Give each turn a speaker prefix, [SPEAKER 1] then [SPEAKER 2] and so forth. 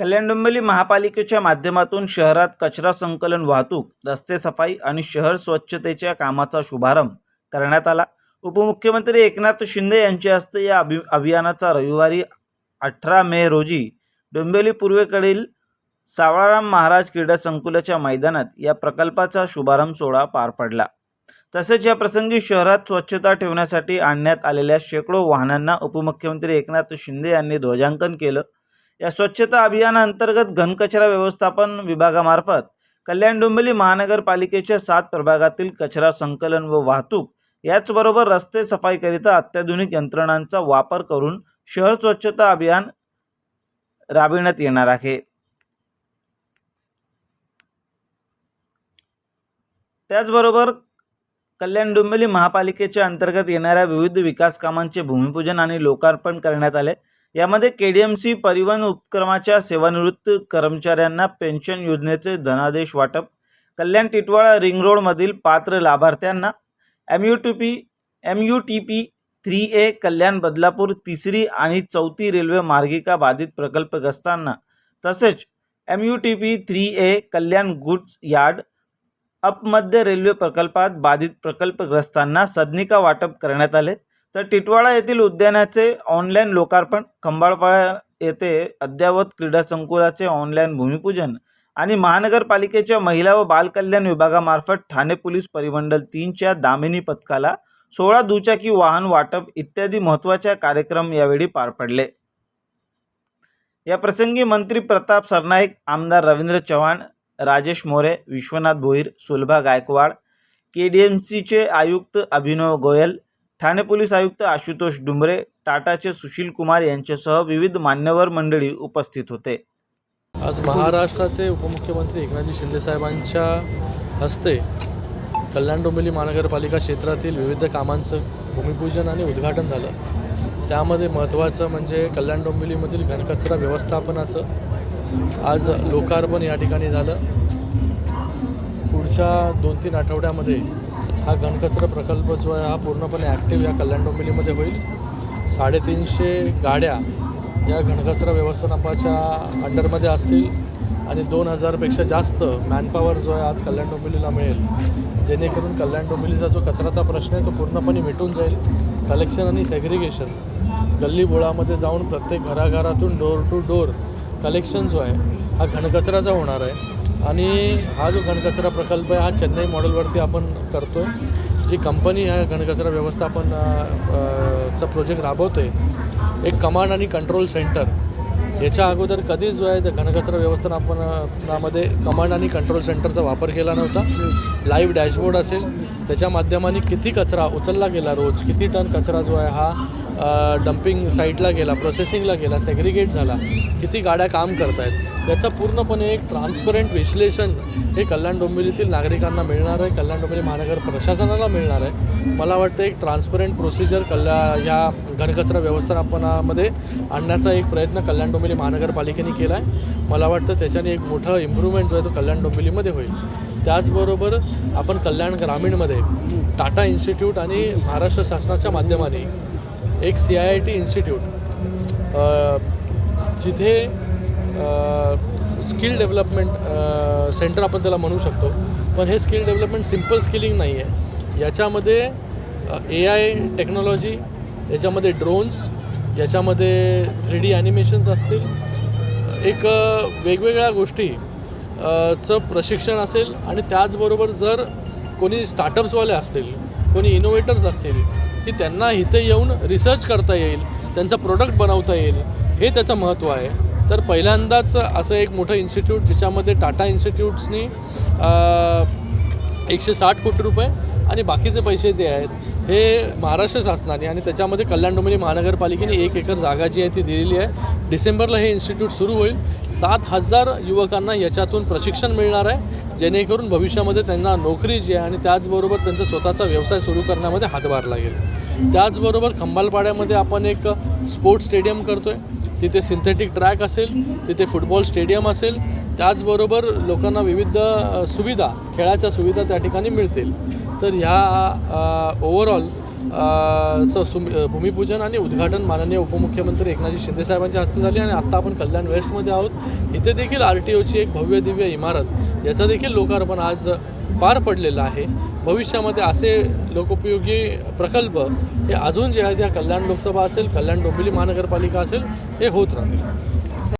[SPEAKER 1] कल्याण डोंबिवली महापालिकेच्या माध्यमातून शहरात कचरा संकलन वाहतूक रस्ते सफाई आणि शहर स्वच्छतेच्या कामाचा शुभारंभ करण्यात आला. उपमुख्यमंत्री एकनाथ शिंदे यांच्या हस्ते या अभि अभियानाचा रविवारी अठरा मे रोजी डोंबिवली पूर्वेकडील सावळाराम महाराज क्रीडा संकुलाच्या मैदानात या प्रकल्पाचा शुभारंभ सोहळा पार पडला. तसेच या प्रसंगी शहरात स्वच्छता ठेवण्यासाठी आणण्यात आलेल्या शेकडो वाहनांना उपमुख्यमंत्री एकनाथ शिंदे यांनी ध्वजांकन केलं. या स्वच्छता अभियानाअंतर्गत घनकचरा व्यवस्थापन विभागामार्फत कल्याण डोंबिवली महानगरपालिकेच्या सात प्रभागातील कचरा संकलन व वाहतूक याचबरोबर रस्ते सफाईकरिता अत्याधुनिक यंत्रणांचा वापर करून शहर स्वच्छता अभियान राबविण्यात येणार आहे. त्याचबरोबर कल्याण डोंबिवली महापालिकेच्या अंतर्गत येणाऱ्या विविध विकास कामांचे भूमिपूजन आणि लोकार्पण करण्यात आले. यामध्ये के डी एम सी परिवहन उपक्रमाच्या सेवानिवृत्त कर्मचाऱ्यांना पेन्शन योजनेचे धनादेश वाटप कल्याण टिटवाळा रिंग रोडमधील पात्र लाभार्थ्यांना M U T P M U T P three A Kalyan Badlapur तिसरी आणि चौथी रेल्वे मार्गिका बाधित प्रकल्पग्रस्तांना तसेच M U T P three A Kalyan goods yard अपमध्य railway प्रकल्पात बाधित प्रकल्पग्रस्तांना सदनिका वाटप करण्यात आले. तर टिटवाळा येथील उद्यानाचे ऑनलाईन लोकार्पण खंबाळपाळा येथे अद्ययावत क्रीडा संकुलाचे ऑनलाईन भूमिपूजन आणि महानगरपालिकेच्या महिला व बालकल्याण विभागामार्फत ठाणे पोलीस परिमंडल तीनच्या दामिनी पथकाला सोळा दुचाकी वाहन वाटप इत्यादी महत्त्वाच्या कार्यक्रम यावेळी पार पडले. या प्रसंगी मंत्री प्रताप सरनाईक आमदार Ravindra Chavan Rajesh More Vishwanath Bhoir Sulabha Gaikwad K D M सीचे आयुक्त अभिनव गोयल ठाणे पोलीस आयुक्त आशुतोष डुंबरे टाटाचे सुशील कुमार यांच्यासह विविध मान्यवर मंडळी उपस्थित होते.
[SPEAKER 2] आज महाराष्ट्राचे उपमुख्यमंत्री एकनाथजी शिंदेसाहेबांच्या हस्ते कल्याण डोंबिवली महानगरपालिका क्षेत्रातील विविध कामांचं भूमिपूजन आणि उद्घाटन झालं. त्यामध्ये महत्त्वाचं म्हणजे कल्याण डोंबिवलीमधील घनकचरा व्यवस्थापनाचं आज लोकार्पण या ठिकाणी झालं. पुढच्या दोन तीन आठवड्यामध्ये हा घनकचरा प्रकल्प जो आहे हा पूर्णपणे ॲक्टिव्ह या कल्याण डोंबिवलीमध्ये होईल. साडेतीनशे गाड्या या घनकचरा व्यवस्थापनाच्या अंडरमध्ये असतील आणि दोन हजारपेक्षा जास्त मॅनपॉवर जो आहे आज कल्याण डोंबिवलीला मिळेल. जेणेकरून कल्याण डोंबिवलीचा जो कचराचा प्रश्न आहे तो पूर्णपणे मिटून जाईल. कलेक्शन आणि सेग्रिगेशन गल्ली बोळामध्ये जाऊन प्रत्येक घराघरातून डोर टू डोर कलेक्शन जो आहे हा घनकचऱ्याचा होणार आहे. आणि हा जो घनकचरा प्रकल्प आहे हा चेन्नई मॉडेलवरती आपण करतो आहे जी कंपनी ह्या घनकचरा व्यवस्थापन चा प्रोजेक्ट राबवते एक कमांड आणि कंट्रोल सेंटर. याच्या अगोदर कधीच जो आहे त्या घनकचरा व्यवस्थापनामध्ये कमांड आणि कंट्रोल सेंटरचा वापर केला नव्हता. लाईव्ह डॅशबोर्ड असेल. त्याच्या माध्यमाने किती कचरा उचलला गेला रोज किती टन कचरा जो आहे हा डम्पिंग साईटला गेला प्रोसेसिंगला गेला सेग्रिगेट झाला किती गाड्या काम करत आहेत याचं पूर्णपणे एक ट्रान्सपरंट विश्लेषण हे कल्याण डोंबिवलीतील नागरिकांना मिळणार आहे. कल्याण डोंबिवली महानगर प्रशासनाला मिळणार आहे. मला वाटतं एक ट्रान्सपरंट प्रोसिजर कल्या ह्या घनकचरा व्यवस्थापनामध्ये आणण्याचा एक प्रयत्न कल्याण डोंबिवली महानगरपालिकेने केला आहे मला वाटतं त्याच्याने एक मोठं इम्प्रूव्हमेंट जो आहे तो कल्याण डोंबिवलीमध्ये होईल. त्याचबरोबर आपण कल्याण ग्रामीणमध्ये टाटा इन्स्टिट्यूट आणि महाराष्ट्र शासनाच्या माध्यमाने एक C I I T institute जिथे स्किल डेव्हलपमेंट सेंटर आपण त्याला म्हणू शकतो. पण हे स्किल डेव्हलपमेंट सिंपल स्किलिंग नाही आहे. याच्यामध्ये ए आय टेक्नॉलॉजी याच्यामध्ये ड्रोन्स याच्यामध्ये थ्री डी ॲनिमेशन्स असतील. एक वेगवेगळ्या गोष्टी चं प्रशिक्षण असेल आणि त्याचबरोबर जर कोणी स्टार्टअप्सवाले असतील कोणी इनोव्हेटर्स असतील की त्यांना इथे येऊन रिसर्च करता येईल त्यांचा प्रोडक्ट बनवता येईल हे त्याचं महत्त्व आहे. तर पहिल्यांदाच असं एक मोठं इन्स्टिट्यूट ज्याच्यामध्ये टाटा इन्स्टिट्यूट्सनी एकशे साठ कोटी रुपये आणि बाकीचे पैसे जे आहेत हे महाराष्ट्र शासनाने आणि त्याच्यामध्ये कल्याण डोंबिवली महानगरपालिकेने एक एकर जागा जी आहे ती दिलेली आहे. डिसेंबरला हे इन्स्टिट्यूट सुरू होईल. सात हजार युवकांना याच्यातून प्रशिक्षण मिळणार आहे. जेणेकरून भविष्यामध्ये त्यांना नोकरी जी आहे आणि त्याचबरोबर त्यांचा स्वतःचा व्यवसाय सुरू करण्यामध्ये हातभार लागेल. त्याचबरोबर खंबालपाड्यामध्ये आपण एक स्पोर्ट्स स्टेडियम करतो आहे तिथे सिंथेटिक ट्रॅक असेल तिथे फुटबॉल स्टेडियम असेल. त्याचबरोबर लोकांना विविध सुविधा खेळाच्या सुविधा त्या ठिकाणी मिळतील. तर ह्या ओव्हरऑल चं सुम भूमिपूजन आणि उद्घाटन माननीय उपमुख्यमंत्री एकनाथजी शिंदेसाहेबांच्या हस्ते झाले आणि आत्ता आपण कल्याण वेस्टमध्ये आहोत. इथे देखील आर टी ओची एक भव्य दिव्य इमारत याचं देखील लोकार्पण आज पार पडलेलं आहे. भविष्यामध्ये असे लोकोपयोगी प्रकल्प हे अजून जे आहेत या कल्याण लोकसभा असेल कल्याण डोंबिवली महानगरपालिका असेल हे होत राहतील.